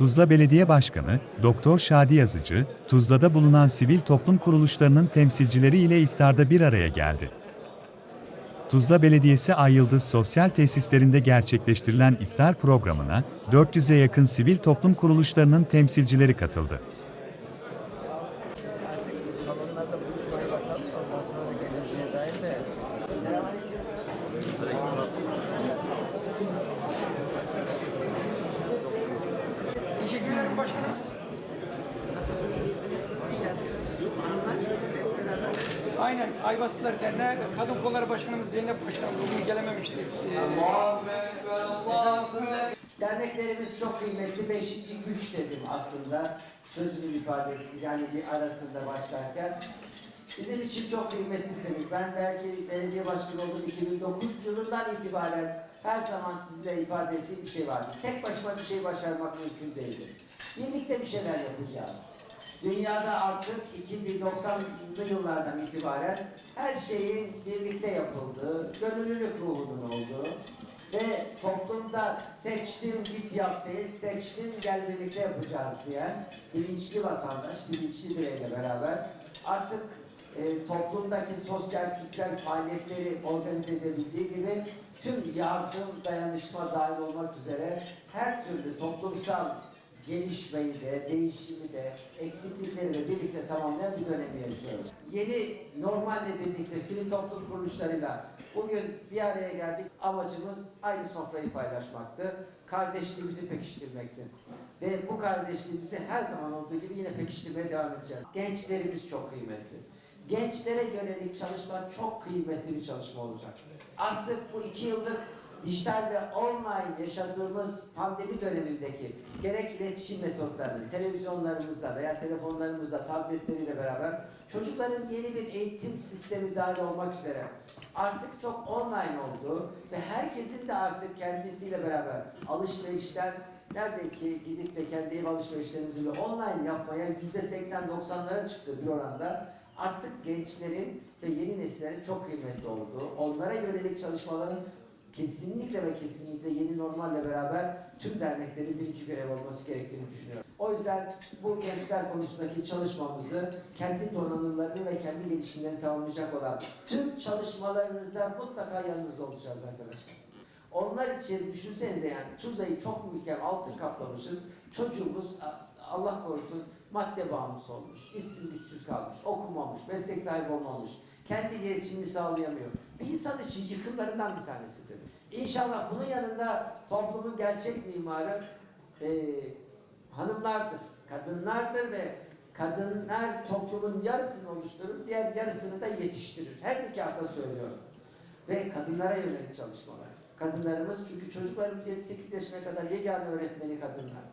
Tuzla Belediye Başkanı, Doktor Şadi Yazıcı, Tuzla'da bulunan sivil toplum kuruluşlarının temsilcileri ile iftarda bir araya geldi. Tuzla Belediyesi Ayyıldız Sosyal Tesislerinde gerçekleştirilen iftar programına 400'e yakın sivil toplum kuruluşlarının temsilcileri katıldı. Aynen Ayvaslılar Derneği Kadın Kolları Başkanımız Zeynep Başkanım bugün gelememişti. Derneklerimiz çok kıymetli. Beşinci güç dedim aslında. Sözümün ifadesi yani bir arasında başlarken. Bizim için çok kıymetlisiniz. Ben belki belediye başkanı oldum 2009 yılından itibaren her zaman sizinle ifade ettiğim bir şey vardı. Tek başıma bir şey başarmak mümkün değildir. Birlikte bir şeyler yapacağız. Dünyada artık 2090'lı yıllardan itibaren her şeyin birlikte yapıldığı, gönüllülük ruhunun olduğu ve toplumda seçtim git yap değil, seçtim gel birlikte yapacağız diyen bilinçli vatandaş, bilinçli bireyle beraber artık e, toplumdaki sosyal kültürel faaliyetleri organize edebildiği gibi tüm yardım, dayanışma dahil olmak üzere her türlü toplumsal gelişmeyi de, değişimi de, eksiklikleri de birlikte tamamlayan bir dönemi yaşıyoruz. Yeni normalle birlikte sivil toplum kuruluşlarıyla bugün bir araya geldik. Amacımız aynı sofrayı paylaşmaktı. Kardeşliğimizi pekiştirmekti. Ve bu kardeşliğimizi her zaman olduğu gibi yine pekiştirmeye devam edeceğiz. Gençlerimiz çok kıymetli. Gençlere yönelik çalışma çok kıymetli bir çalışma olacak. Artık bu iki yıldır dijital ve online yaşadığımız pandemi dönemindeki gerek iletişim metotlarını televizyonlarımızda veya telefonlarımızda tabletleriyle beraber çocukların yeni bir eğitim sistemi dahil olmak üzere artık çok online olduğu ve herkesin de artık kendisiyle beraber alışverişten nerede ki gidip de kendi ev alışverişlerimizi bile online yapmaya yüzde 80-90'lara çıktı bir oranda. Artık gençlerin ve yeni nesillerin çok kıymetli olduğu, onlara yönelik çalışmaların kesinlikle ve kesinlikle yeni normalle beraber tüm derneklerin birinci görev olması gerektiğini düşünüyorum. O yüzden bu gençler konusundaki çalışmamızı kendi donanımlarını ve kendi gelişimlerini tamamlayacak olan tüm çalışmalarınızda mutlaka yanınızda olacağız arkadaşlar. Onlar için düşünsenize yani Tuzla'yı çok mükemmel altın kaplamışız. Çocuğumuz Allah korusun madde bağımlısı olmuş, işsiz güçsüz kalmış, okumamış, meslek sahibi olmamış, kendi iletişimini sağlayamıyor. Bir insan için yıkımlarından bir tanesidir. İnşallah bunun yanında toplumun gerçek mimarı eee, hanımlardır, kadınlardır ve kadınlar toplumun yarısını oluşturur, diğer yarısını da yetiştirir. Her nikahta söylüyorum. Ve kadınlara yönelik çalışmalar. Kadınlarımız çünkü çocuklarımız 7-8 yaşına kadar yegane öğretmeni kadınlar.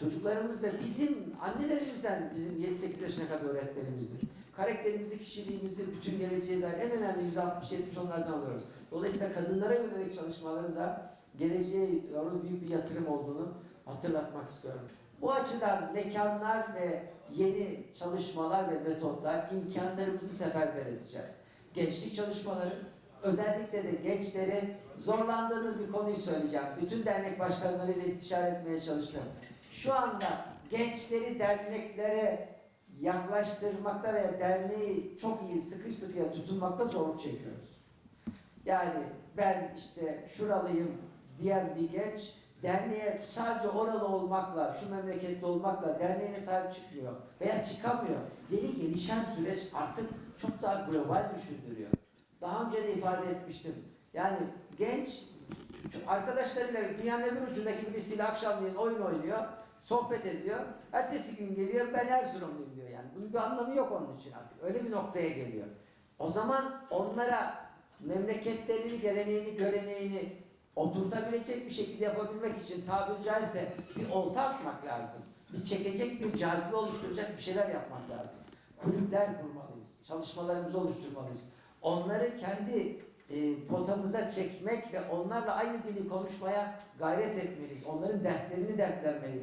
Çocuklarımız da bizim annelerimizden bizim 7-8 yaşına kadar öğretmenimizdir. Karakterimizi, kişiliğimizi, bütün geleceğe dair en önemli %60-70 onlardan alıyoruz. Dolayısıyla kadınlara yönelik çalışmaların da geleceğe doğru büyük bir yatırım olduğunu hatırlatmak istiyorum. Bu açıdan mekanlar ve yeni çalışmalar ve metotlar imkanlarımızı seferber edeceğiz. Gençlik çalışmaları, özellikle de gençlerin zorlandığınız bir konuyu söyleyeceğim. Bütün dernek başkanlarıyla istişare etmeye çalıştım. Şu anda gençleri derneklere yaklaştırmakta ve derneği çok iyi sıkı sıkıya tutunmakta zorluk çekiyoruz. Yani ben işte şuralıyım diyen bir genç derneğe sadece oralı olmakla, şu memlekette olmakla derneğine sahip çıkmıyor veya çıkamıyor. Yeni gelişen süreç artık çok daha global düşündürüyor. Daha önce de ifade etmiştim. Yani genç arkadaşlarıyla dünyanın öbür ucundaki birisiyle akşamleyin oyun oynuyor, sohbet ediyor. Ertesi gün geliyor ben Erzurumluyum diyor bir anlamı yok onun için artık. Öyle bir noktaya geliyor. O zaman onlara memleketlerini, geleneğini, göreneğini oturtabilecek bir şekilde yapabilmek için tabiri caizse bir olta atmak lazım. Bir çekecek, bir cazibe oluşturacak bir şeyler yapmak lazım. Kulüpler kurmalıyız. Çalışmalarımızı oluşturmalıyız. Onları kendi e, potamıza çekmek ve onlarla aynı dili konuşmaya gayret etmeliyiz. Onların dertlerini dertlenmeliyiz.